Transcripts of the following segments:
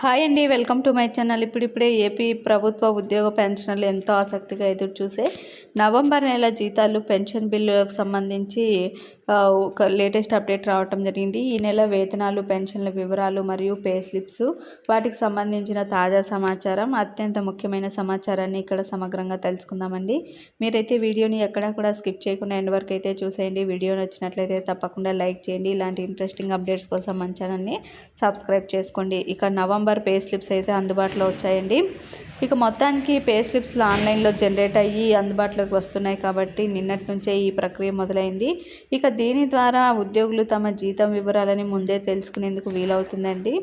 Hi అండి welcome to my channel. ఇప్పుడిప్పుడే AP ప్రభుత్వ ఉద్యోగ పెన్షనర్లు ఎంతో ఆసక్తిగా ఎదురు చూసే నవంబర్ నెల జీతాలు పెన్షన్ బిల్లులకు సంబంధించి ఒక లేటెస్ట్ అప్డేట్ రావటం జరిగింది. ఈ నెల వేతనాలు పెన్షన్ల వివరాలు మరియు పే స్లిప్స్ వాటికి సంబంధించిన తాజా సమాచారం అత్యంత ముఖ్యమైన సమాచారాన్ని ఇక్కడ సమగ్రంగా తెలుసుకుందామండి. మీరైతే వీడియోని ఎక్కడా కూడా స్కిప్ చేయకుండా ఎండ్ వరకు అయితే చూసేయండి. వీడియో నచ్చినట్లయితే తప్పకుండా లైక్ చేయండి. ఇలాంటి ఇంట్రెస్టింగ్ అప్డేట్స్ కోసం మన ఛానల్ని సబ్స్క్రైబ్ చేసుకోండి. ఇక నవంబర్ నెంబర్ పే స్లిప్స్ అయితే అందుబాటులో వచ్చాయండి. ఇక మొత్తానికి పే స్లిప్స్లు ఆన్లైన్లో జనరేట్ అయ్యి అందుబాటులోకి వస్తున్నాయి కాబట్టి నిన్నటి నుంచే ఈ ప్రక్రియ మొదలైంది. ఇక దీని ద్వారా ఉద్యోగులు తమ జీతం వివరాలని ముందే తెలుసుకునేందుకు వీలవుతుందండి.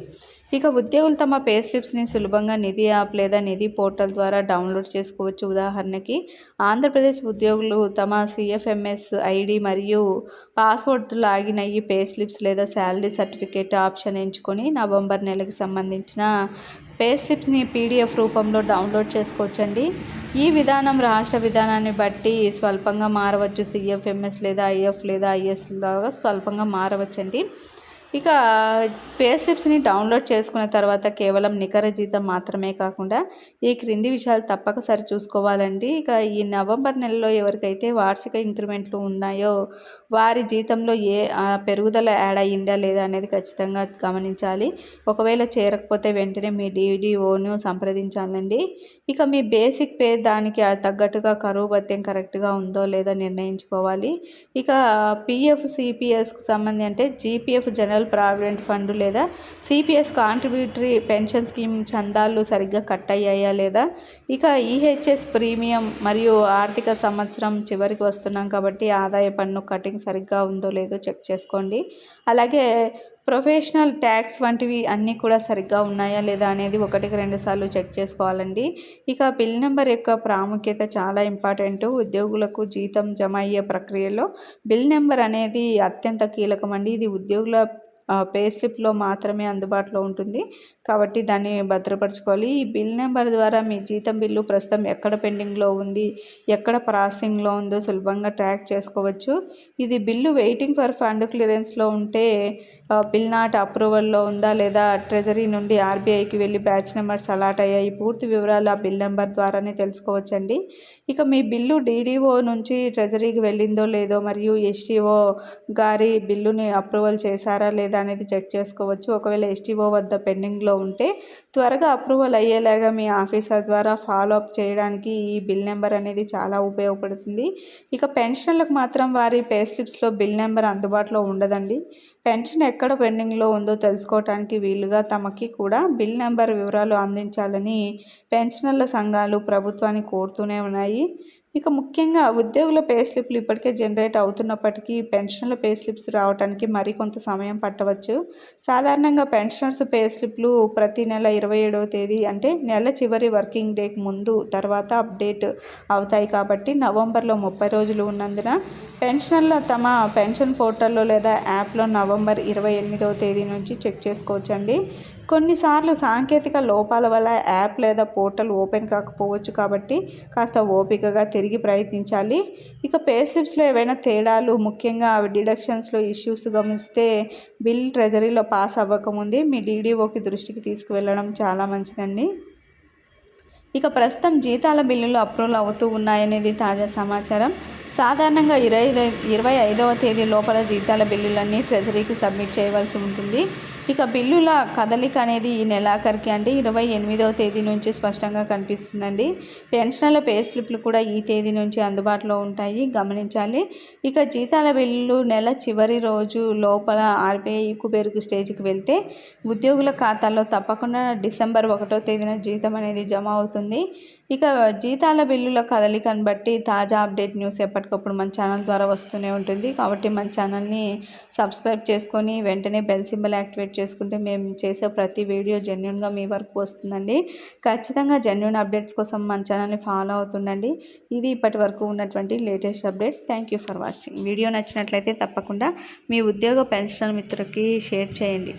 ఇక ఉద్యోగులు తమ పే స్లిప్స్ని సులభంగా నిధి యాప్ లేదా నిధి పోర్టల్ ద్వారా డౌన్లోడ్ చేసుకోవచ్చు. ఉదాహరణకి ఆంధ్రప్రదేశ్ ఉద్యోగులు తమ సిఎఫ్ఎంఎస్ ఐడి మరియు పాస్వర్డ్ లాగిన్ అయ్యి పే స్లిప్స్ లేదా శాలరీ సర్టిఫికేట్ ఆప్షన్ ఎంచుకొని నవంబర్ నెలకు సంబంధించిన పే స్లిప్స్ని పీడిఎఫ్ రూపంలో డౌన్లోడ్ చేసుకోవచ్చండి. ఈ విధానం రాష్ట్ర విధానాన్ని బట్టి స్వల్పంగా మారవచ్చు. సిఎఫ్ఎంఎస్ లేదా ఐఎఫ్ లేదా ఐఎస్ లాగా స్వల్పంగా మారవచ్చండి. ఇక పే స్లిప్స్ని డౌన్లోడ్ చేసుకున్న తర్వాత కేవలం నికర జీతం మాత్రమే కాకుండా ఈ క్రింది విషయాలు తప్పక సరి చూసుకోవాలండి. ఇక ఈ నవంబర్ నెలలో ఎవరికైతే వార్షిక ఇంక్రిమెంట్లు ఉన్నాయో వారి జీతంలో ఏ పెరుగుదల యాడ్ అయ్యిందా లేదా అనేది ఖచ్చితంగా గమనించాలి. ఒకవేళ చేరకపోతే వెంటనే మీ డీడీఓను సంప్రదించాలండి. ఇక మీ బేసిక్ పే దానికి తగ్గట్టుగా కరువు భత్యం కరెక్ట్గా ఉందో లేదో నిర్ణయించుకోవాలి. ఇక పిఎఫ్ సిపిఎస్కి సంబంధించి అంటే జీపీఎఫ్ జనరల్ ప్రావిడెంట్ ఫండ్ లేదా సిపిఎస్ కాంట్రిబ్యూటరీ పెన్షన్ స్కీమ్ చందాలు సరిగ్గా కట్ అయ్యాయా లేదా? ఇక ఈహెచ్ఎస్ ప్రీమియం మరియు ఆర్థిక సంవత్సరం చివరికి వస్తున్నాం కాబట్టి ఆదాయ పన్ను కటింగ్ సరిగ్గా ఉందో లేదో చెక్ చేసుకోండి. అలాగే ప్రొఫెషనల్ ట్యాక్స్ వంటివి అన్నీ కూడా సరిగ్గా ఉన్నాయా లేదా అనేది ఒకటికి రెండు సార్లు చెక్ చేసుకోవాలండి. ఇక బిల్ నెంబర్ యొక్క ప్రాముఖ్యత చాలా ఇంపార్టెంట్. ఉద్యోగులకు జీతం జమ అయ్యే ప్రక్రియలో బిల్ నెంబర్ అనేది అత్యంత కీలకమండి ఇది ఉద్యోగుల పే స్లిప్లో మాత్రమే అందుబాటులో ఉంటుంది. కాబట్టి దాన్ని భద్రపరచుకోవాలి. ఈ బిల్ నెంబర్ ద్వారా మీ జీతం బిల్లు ప్రస్తుతం ఎక్కడ పెండింగ్లో ఉంది ఎక్కడ ప్రాసెసింగ్లో ఉందో సులభంగా ట్రాక్ చేసుకోవచ్చు. ఇది బిల్లు వెయిటింగ్ ఫర్ ఫండ్ క్లియరెన్స్లో ఉంటే బిల్ నాట్ అప్రూవల్లో ఉందా లేదా ట్రెజరీ నుండి ఆర్బీఐకి వెళ్ళి బ్యాచ్ నెంబర్స్ అలాట్ అయ్యాయి. పూర్తి వివరాలు ఆ బిల్ నెంబర్ ద్వారానే తెలుసుకోవచ్చండి. ఇక మీ బిల్లు డీడీఓ నుంచి ట్రెజరీకి వెళ్ళిందో లేదో మరియు ఎస్టీఓ గారి బిల్లుని అప్రూవల్ చేశారా లేదా అనేది చెక్ చేసుకోవచ్చు. ఒకవేళ ఎస్టీఓ వద్ద పెండింగ్లో ఉంటే త్వరగా అప్రూవల్ అయ్యేలాగా మీ ఆఫీసర్ ద్వారా ఫాలో అప్ చేయడానికి ఈ బిల్ నెంబర్ అనేది చాలా ఉపయోగపడుతుంది. ఇక పెన్షన్లకు మాత్రం వారి పే స్లిప్స్లో బిల్ నెంబర్ అందుబాటులో ఉండదండి. పెన్షన్ ఎక్కడ పెండింగ్లో ఉందో తెలుసుకోవటానికి వీలుగా తమకి కూడా బిల్ నెంబర్ వివరాలు అందించాలని పెన్షనర్ల సంఘాలు ప్రభుత్వాన్ని కోరుతూనే ఉన్నాయి. ఇక ముఖ్యంగా ఉద్యోగుల పే స్లిప్లు ఇప్పటికే జనరేట్ అవుతున్నప్పటికీ పెన్షన్ల పే స్లిప్స్ రావడానికి మరికొంత సమయం పట్టవచ్చు. సాధారణంగా పెన్షనర్స్ పే స్లిప్లు ప్రతి నెల ఇరవై ఏడవ తేదీ అంటే నెల చివరి వర్కింగ్ డేకి ముందు తర్వాత అప్డేట్ అవుతాయి కాబట్టి నవంబర్లో ముప్పై రోజులు ఉన్నందున పెన్షనర్ల తమ పెన్షన్ పోర్టల్లో లేదా యాప్లో నవంబర్ ఇరవై ఎనిమిదవ తేదీ నుంచి చెక్ చేసుకోవచ్చండి. కొన్నిసార్లు సాంకేతిక లోపాల వల్ల యాప్ లేదా పోర్టల్ ఓపెన్ కాకపోవచ్చు కాబట్టి కాస్త ఓపికగా తిరిగి ప్రయత్నించాలి. ఇక పే స్లిప్స్లో ఏవైనా తేడాలు ముఖ్యంగా డిడక్షన్స్లో ఇష్యూస్ గమనిస్తే బిల్ ట్రెజరీలో పాస్ అవ్వకముందే మీ డీడీఓకి దృష్టికి తీసుకువెళ్ళడం చాలా మంచిదండి. ఇక ప్రస్తుతం జీతాల బిల్లులు అప్రూవల్ అవుతూ ఉన్నాయనేది తాజా సమాచారం. సాధారణంగా ఇరవై ఇరవై ఐదవ తేదీ లోపల జీతాల బిల్లులన్నీ ట్రెజరీకి సబ్మిట్ చేయవలసి ఉంటుంది. ఇక బిల్లుల కదలిక అనేది ఈ నెలాఖరికి అంటే ఇరవై ఎనిమిదవ తేదీ నుంచి స్పష్టంగా కనిపిస్తుందండి. పెన్షన్ల పే స్లిప్లు కూడా ఈ తేదీ నుంచి అందుబాటులో ఉంటాయి. గమనించాలి. ఇక జీతాల బిల్లులు నెల చివరి రోజు లోపల ఆర్బీఐ కుబేరుకు స్టేజ్కి వెళ్తే ఉద్యోగుల ఖాతాల్లో తప్పకుండా డిసెంబర్ ఒకటో తేదీన జీతం అనేది జమ అవుతుంది. ఇక జీతాల బిల్లుల కదలికను బట్టి తాజా అప్డేట్ న్యూస్ ఎప్పటికప్పుడు మన ఛానల్ ద్వారా వస్తూనే ఉంటుంది. కాబట్టి మన ఛానల్ని సబ్స్క్రైబ్ చేసుకొని వెంటనే బెల్ సింబల్ యాక్టివేట్ చేసుకుంటే మేము చేసే ప్రతి వీడియో జెన్యున్గా మీ వరకు వస్తుందండి. ఖచ్చితంగా జెన్యున్ అప్డేట్స్ కోసం మన ఛానల్ని ఫాలో అవుతుండండి. ఇది ఇప్పటి వరకు ఉన్నటువంటి latest update thank you for watching video నచ్చినట్లయితే తప్పకుండా మీ ఉద్యోగ పెన్షన్ మిత్రులకి షేర్ చేయండి.